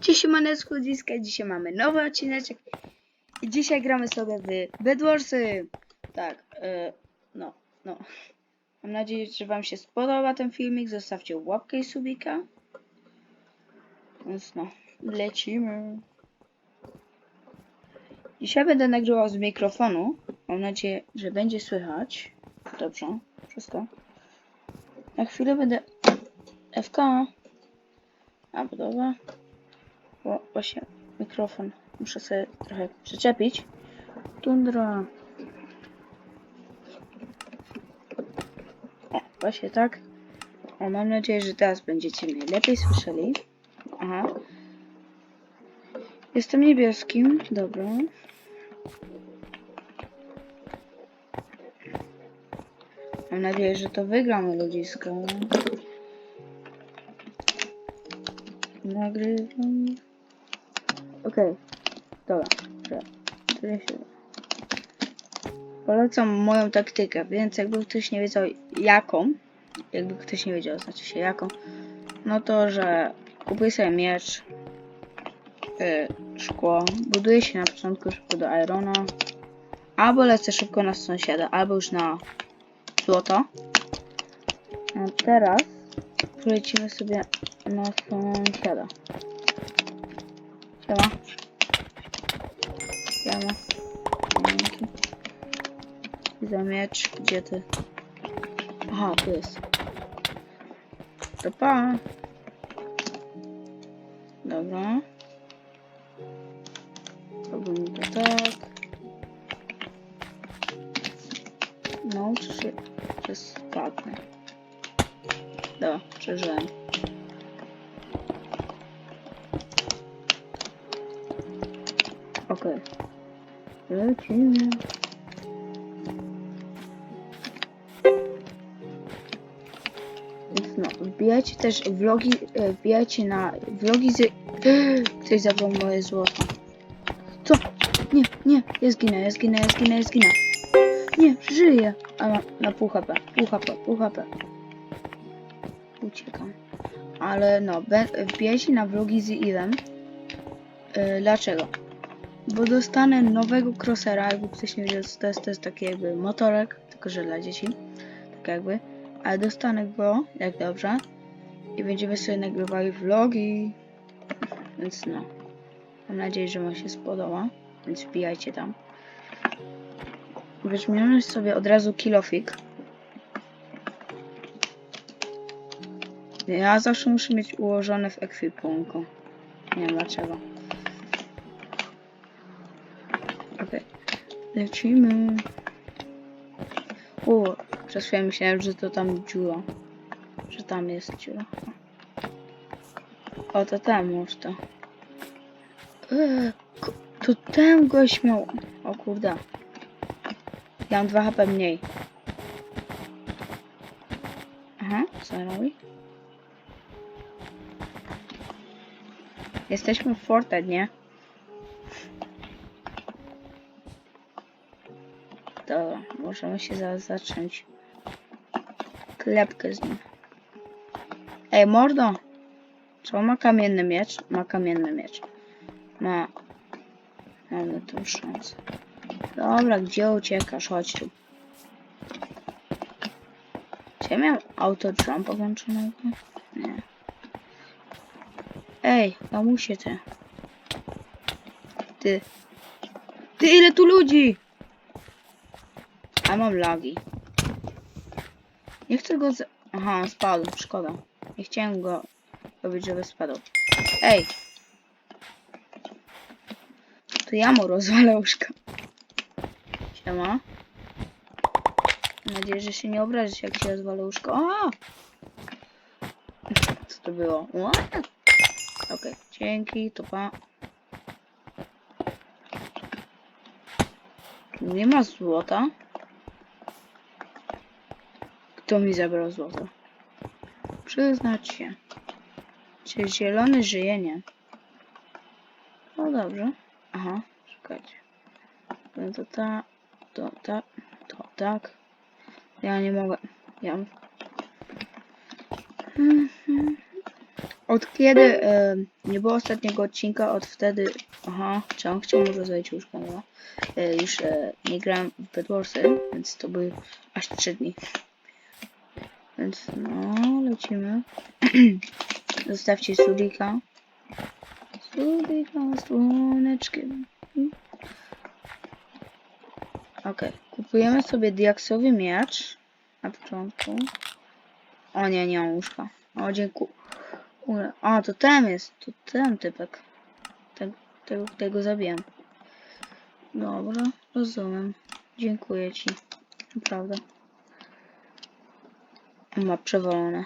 Cześć manecku, dzisiaj, dzisiaj mamy nowy odcineczek i dzisiaj gramy sobie w Bedwarsy. Tak, e, no, no. Mam nadzieję, że wam się spodoba ten filmik, zostawcie łapkę i subika. Więc no, lecimy. Dzisiaj będę nagrywał z mikrofonu. Mam nadzieję, że będzie słychać. Dobrze, wszystko. Na chwilę będę FK. A, dobra. Bo właśnie mikrofon muszę sobie trochę przyczepić. Tundra. O, właśnie tak. O, mam nadzieję, że teraz będziecie mnie lepiej słyszeli. Aha. Jestem niebieskim, dobra. Mam nadzieję, że to wygramy ludzisko. Nagrywam. Okej, dobra. dobra. Tyle się. Polecam moją taktykę, więc jakby ktoś nie wiedział jaką, jakby ktoś nie wiedział, znaczy się jaką, no to, że kupuję sobie miecz, y, szkło, buduję się na początku szybko do Irona, albo lecę szybko na sąsiada, albo już na złoto. A teraz polecimy sobie na sąsiada. Siema. Siema. Za miecz. Gdzie ty? Aha, tu jest. To pa. Dobra. Robimy to tak. Nauczę się, że spadnę. Dobra, przeżyłem. Lecimy. No, wbijajcie też vlogi, e, wbijajcie na vlogi z... Ktoś zabrał moje złoto. Co? Nie, nie, ja zginę, ja zginę, ja zginę, ja zginę. Nie, żyję. A ma na pół HP, pół HP, pół HP. Uciekam. Ale no, wbijajcie na vlogi z Ilem. Yy, dlaczego? Bo dostanę nowego crossera, jakby ktoś nie wiedział co to jest, to jest taki jakby motorek, tylko że dla dzieci. Tak jakby. Ale dostanę go, jak dobrze. I będziemy sobie nagrywali vlogi. Więc no. Mam nadzieję, że wam się spodoba. Więc wbijajcie tam. Weźmiemy sobie od razu kilofik. Ja zawsze muszę mieć ułożone w ekwipunku. Nie wiem dlaczego. Lecimy. O, przez chwilę myślałem, że to tam dziura. Że tam jest dziura. O, to tam może to. Eee, to ten gość miał... O kurde. Ja mam 2 HP mniej. Aha, co robi? Jesteśmy w Forte, nie? Możemy się zaraz zacząć. Klepkę z nim. Ej, mordo! Co ma kamienny miecz? Ma kamienny miecz. Ma... Mamy tą szansę. Dobra, gdzie uciekasz? Chodź tu. Czy ja miałem auto jumpa włączonego? Nie. Ej, mamusie ty. Ty. Ty, ile tu ludzi? Mam lagi. Nie chcę go z... Aha, spadł, szkoda. Nie chciałem go robić, żeby spadł. Ej! To ja mu rozwalę łóżka. Siema. Mam nadzieję, że się nie obrazisz, jak się rozwalę łóżko. O! Co to było? Okej, dzięki, to pa. Nie ma złota. Kto mi zabrał złoto? Przyznać się. Czy zielony żyje? Nie. No dobrze. Aha, czekajcie. No to ta, to tak, to tak. Ja nie mogę. Ja. Mhm. Od kiedy nie było ostatniego odcinka, od wtedy... Aha, czy on chciał może zajść no. E, już e, nie grałem w Bedwarsy, więc to były aż 3 dni. Więc no, lecimy. Zostawcie Surika. Surika słoneczkiem. Okej, kupujemy sobie diaksowy miecz na początku. O nie, nie mam łóżka. O, dziękuję. A, to ten jest. To ten typek. Ten, tego, tego zabiłem. Dobra, rozumiem. Dziękuję ci. Naprawdę. Ma przewolone.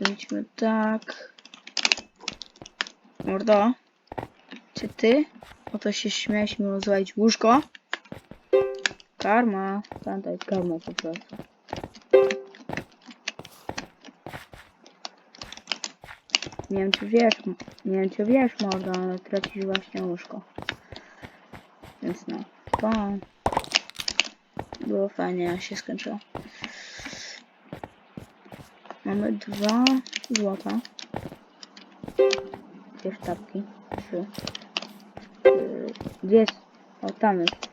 Idźmy tak. Mordo. Czy ty? Oto się śmiałeś mi rozwalić łóżko? Karma. Pamiętaj, karma po prostu. Nie wiem czy wiesz, nie wiem czy wiesz mordo, ale tracisz właśnie łóżko. Więc no, to było fajnie, jak się skończyło. Mamy dwa złota. Dwie sztabki. Trzy. Gdzie jest? O, tam jest.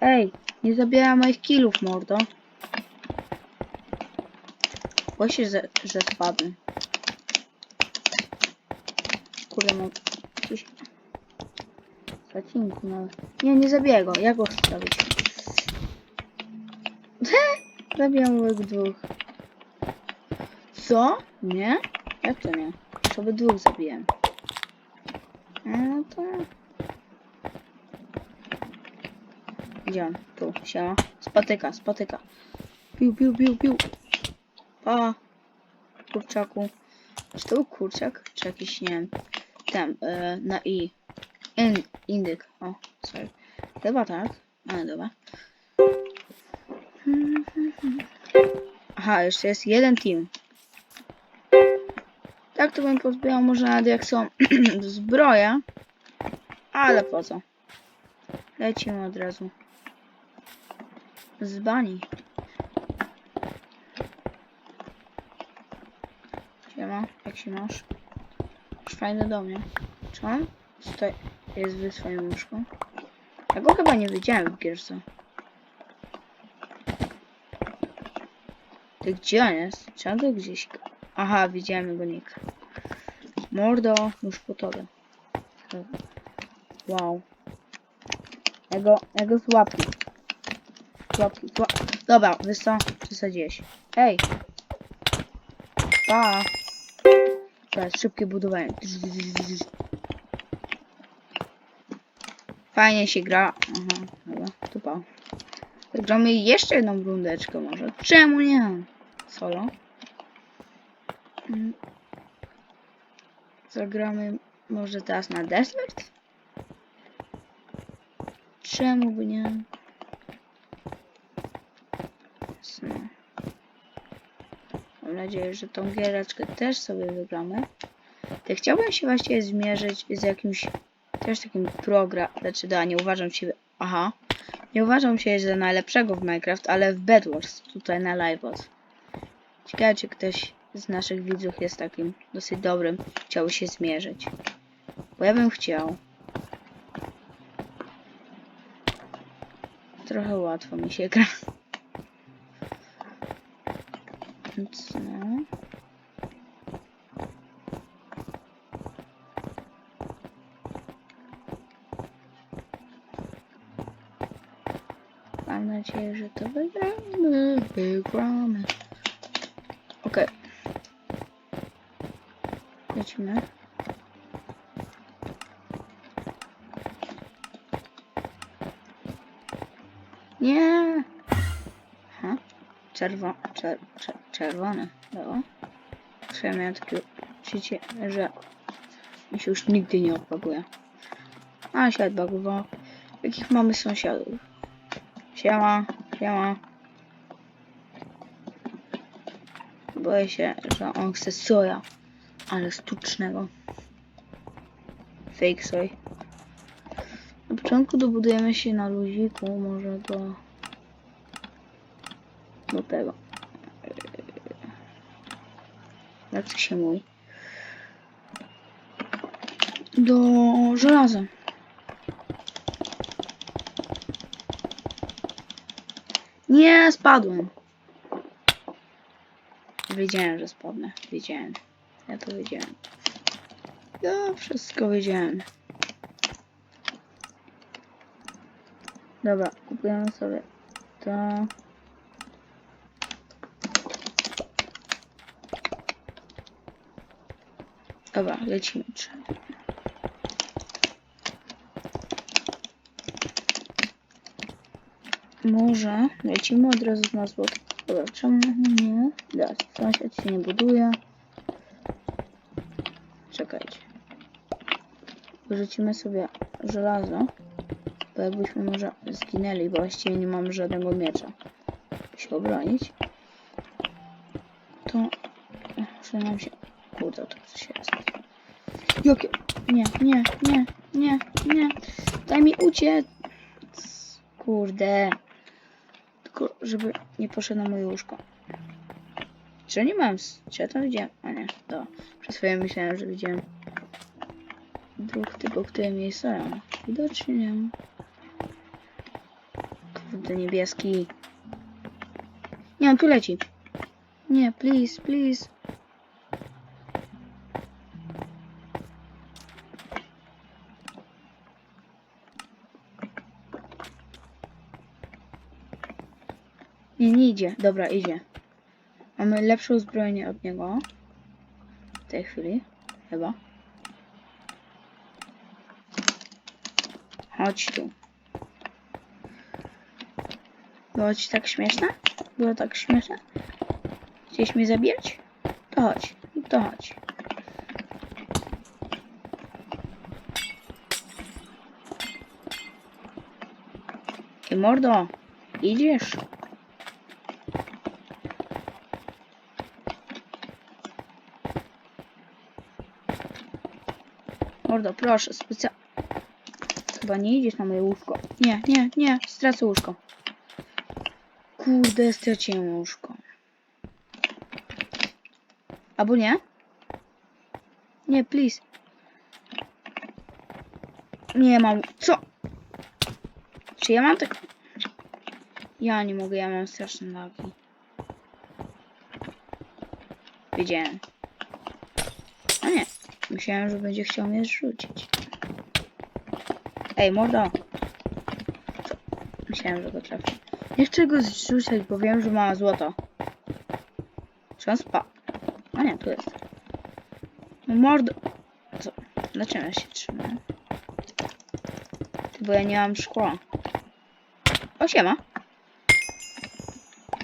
Ej, nie zabieraj moich kilów, mordo. Się, że, że spadnę. Kurde, mam jakiś... Zacinku nawet. Nie, nie zabiję go. Ja go chcę zabić. Zabijam moich dwóch. Co? Nie? Jak to nie? Sobie dwóch zabiłem. No to... Gdzie on? Tu, siema. Spotyka, spotyka. Piu, piu, piu, piu. Pa. Kurczaku. Czy to był kurczak? Czy jakiś, nie wiem, tam, e, na i. In, indyk. O, sorry. Chyba tak. Ale dobra. Aha, jeszcze jest jeden team. Tak to bym pozbierał może nawet jak są zbroje. Ale po co? Lecimy od razu. Z bani. Siema, jak się masz? Fajny do mnie. Czy on stoi, jest w swoim łóżku? Ja go chyba nie widziałem w gierce. Ty gdzie on jest? Czy on tu gdzieś... Aha, widziałem jego nick. Mordo, już po tobie. Wow. Ja go, ja go złapię. Złapię, zła... Dobra, co? Przesadziłeś. Ej! Pa! Teraz szybkie budowanie. Fajnie się gra. Aha, dobra, tu pa. Zagramy jeszcze jedną rundeczkę może. Czemu nie? Solo. Mm. Zagramy może teraz na desert? Czemu by nie? Mam nadzieję, że tą giereczkę też sobie wygramy. To chciałbym się właściwie zmierzyć z jakimś też takim program. Znaczy, da, nie uważam się. Aha. Nie uważam się za najlepszego w Minecraft, ale w Bedwars tutaj na live. Ciekawe, czy ktoś z naszych widzów jest takim dosyć dobrym. Chciałby się zmierzyć. Bo ja bym chciał. Trochę łatwo mi się gra. No. Mam nadzieję, że to wygramy. Wygramy. Okej. Lecimy. Nie. Aha. Czerwo, czer, czer, czerwone. Było. Ja miałem takie uczucie, że mi się już nigdy nie odbaguje. A się odbagowało. Jakich mamy sąsiadów? Siema, siema. Boję się, że on chce soja, ale sztucznego. Fake soy. Na początku dobudujemy się na luziku, może do... do tego. Jak to się mówi? Do żelaza. Nie, spadłem. Wiedziałem, że spadnę. Wiedziałem. Ja to wiedziałem. Ja wszystko wiedziałem. Dobra, kupujemy sobie to. Dobra, lecimy. Może lecimy od razu na złoto. Dobra, czemu nie? Da, sąsiad się nie buduje. Czekajcie. Wyrzucimy sobie żelazo. Bo jakbyśmy może zginęli, bo właściwie nie mamy żadnego miecza. by się obronić. To może nam się... Kurde, to coś jest. Jakie? Nie, nie, nie, nie, nie. Daj mi uciec. Kurde. Tylko, żeby nie poszedł na moje łóżko. Czy nie mam... Czy ja to widziałem? A nie, to. Przez chwilę myślałem, że widziałem dwóch typów, które mnie stoją. Widocznie nie. Kurde, niebieski. Nie, on tu leci. Nie, please, please. Idzie. Dobra, idzie. Mamy lepsze uzbrojenie od niego. W tej chwili. Chyba. Chodź tu. Było ci tak śmieszne? Było tak śmieszne? Chciałeś mnie zabijać? To chodź. To chodź. Ej, mordo! Idziesz? Mordo, proszę, specja... Chyba nie idziesz na moje łóżko. Nie, nie, nie, stracę łóżko. Kurde, straciłem łóżko. Albo nie? Nie, please. Nie mam... Co? Czy ja mam tak... Ja nie mogę, ja mam straszne lagi. Wiedziałem. Myślałem, że będzie chciał mnie zrzucić. Ej, mordo. Myślałem, że go trafi. Nie chcę go zrzucać, bo wiem, że ma złoto. Czy on spadł? A nie, tu jest. No mordo. Co? Dlaczego ja się trzymam? Bo ja nie mam szkła. O, siema.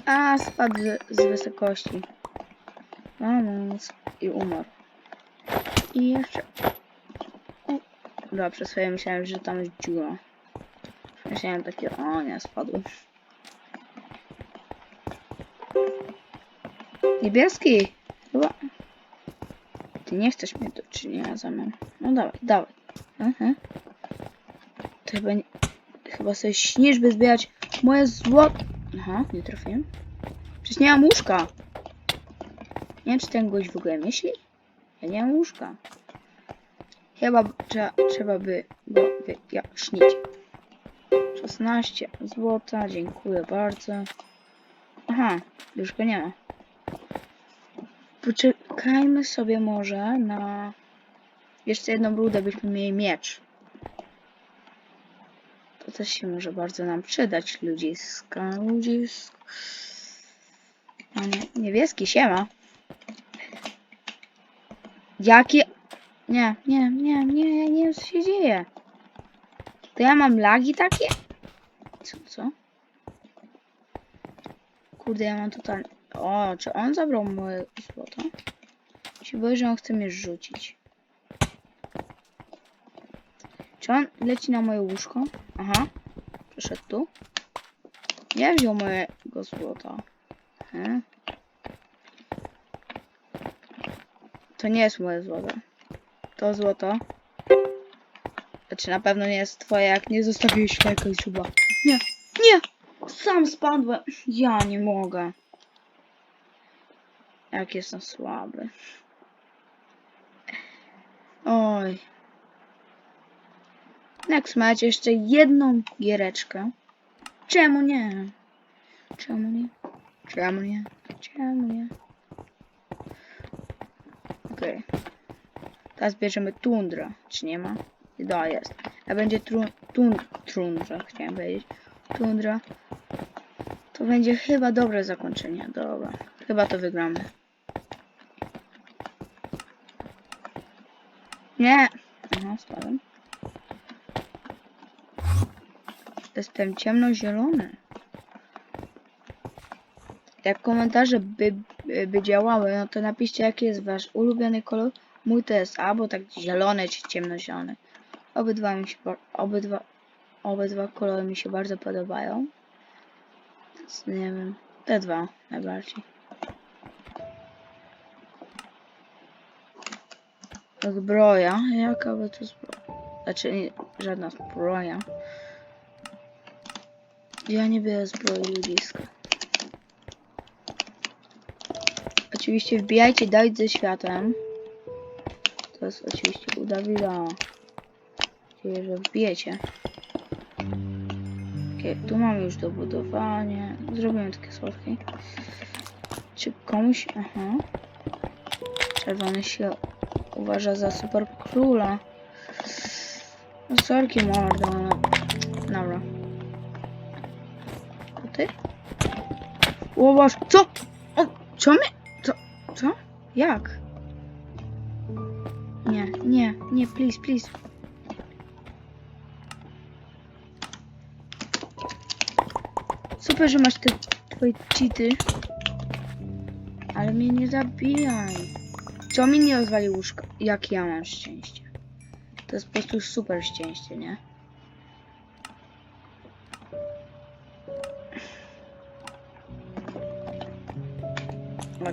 A, spadł z, z wysokości. Vamos. I umarł. I jeszcze... Dobra, przez chwilę myślałem, że tam jest dziura. Myślałem takie, o nie, spadł. Niebieski! Chyba... Ty nie chcesz mieć do czynienia ze mną. No dawaj, dawaj. Mhm. To chyba nie... Chyba sobie śnisz, by zbierać moje złoto. Aha, nie trafiłem. Przecież nie mam łóżka. Nie wiem, czy ten gość w ogóle myśli. Ja nie mam łóżka. Chyba trzeba, trzeba by go wyjaśnić. 16 złota, dziękuję bardzo. Aha, już go nie ma. Poczekajmy sobie może na jeszcze jedną rudę, byśmy mieli miecz. To też się może bardzo nam przydać, ludziska, ludziska. A nie, niebieski, siema. Jakie... Nie, nie, nie, nie, nie co się dzieje. To ja mam lagi takie? Co, co? Kurde, ja mam totalnie... O, czy on zabrał moje złoto? Się boję, że on chce mnie rzucić. Czy on leci na moje łóżko? Aha. Przeszedł tu. Ja wziął mojego złota. Hmm. To nie jest moje złoto. To złoto. Znaczy na pewno nie jest twoje, jak nie zostawiłeś i suba. Nie, nie! Sam spadłem. Ja nie mogę. Jak jestem słaby. Oj. Next match jeszcze jedną giereczkę. Czemu nie? Czemu nie? Czemu nie? Czemu nie? Okej. Teraz bierzemy tundra. Czy nie ma? Da, jest. A będzie tru, tun, tundra, chciałem powiedzieć. Tundra. To będzie chyba dobre zakończenie. Dobra. Chyba to wygramy. Nie! Aha, stałem. Jestem ciemnozielony. Jak komentarze by, by, działały, no to napiszcie jaki jest wasz ulubiony kolor. Mój to jest albo tak zielony czy ciemnozielony. Obydwa mi się, obydwa, obydwa kolory mi się bardzo podobają. Więc nie wiem, te dwa najbardziej. Zbroja, jaka by to zbroja? Znaczy, nie, żadna zbroja. Ja nie biorę zbroi ludziska. Oczywiście wbijajcie dać ze światem. To jest oczywiście u Dawida. Nadzieję, że wbijecie. Okej, tu mamy już dobudowanie. Zrobimy takie słodkie. Czy komuś... Aha. Czerwony się uważa za super króla. No sorki mordo. Dobra. To ty? Co? O, co mnie? Co? Jak? Nie, nie, nie, please, please. Super, że masz te twoje cheaty. Ale mnie nie zabijaj. Co mi nie rozwali łóżka? Jak ja mam szczęście. To jest po prostu super szczęście, nie?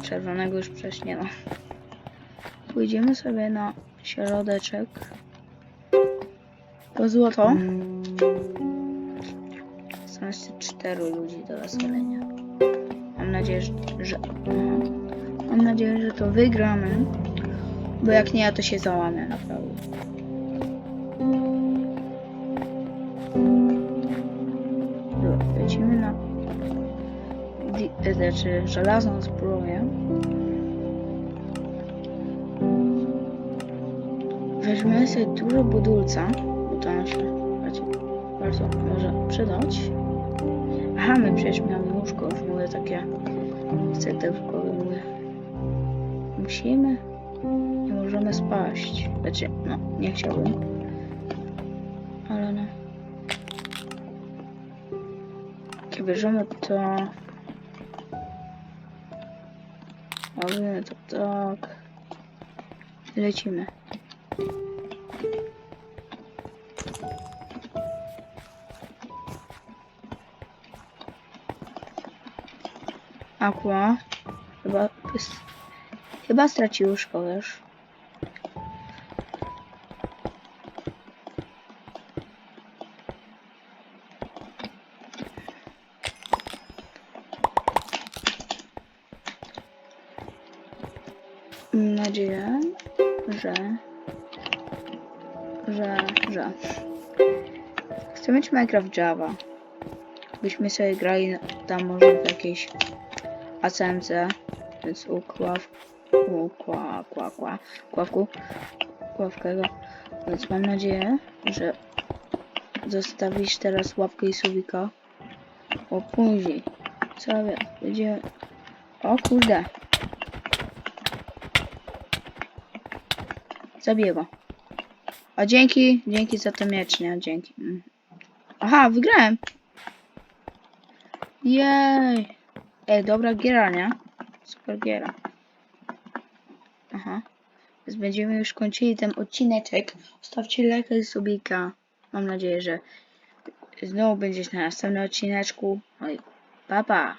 Czerwonego już przecież nie. Pójdziemy sobie na środeczek. Po złoto. Są jeszcze cztery ludzi do rozwalenia. Mam nadzieję, że... Mam nadzieję, że to wygramy. Bo jak nie, ja to się załamię naprawdę. Znaczy, żelazną zbroję. Weźmiemy sobie dużo budulca, bo to nam się bardzo, bardzo może przydać. Aha, my przecież mamy łóżko, już mówię takie... W mówię. Musimy? Nie możemy spaść. Znaczy, no, nie chciałbym. Ale no. Jak bierzemy to... Robimy to tak. Lecimy. Aqua. Chyba... Chyba stracił łóżko, wiesz. Że... Że... Że... Chcę mieć Minecraft Java. Byśmy sobie grali tam może w jakiejś ACMC, więc ukław... Ukła... Kła... Kła... Kławku... Więc mam nadzieję, że zostawisz teraz łapkę i subika. Bo później sobie będzie... O kurde. Zabiję. A dzięki, dzięki za to miecz, nie? Dzięki. Mm. Aha, wygrałem. Jej. Ej, dobra giera, nie? Super giera. Aha. Więc będziemy już kończyli ten odcineczek. Zostawcie lajka i subika. Mam nadzieję, że znowu będziesz na następnym odcineczku. No i pa pa.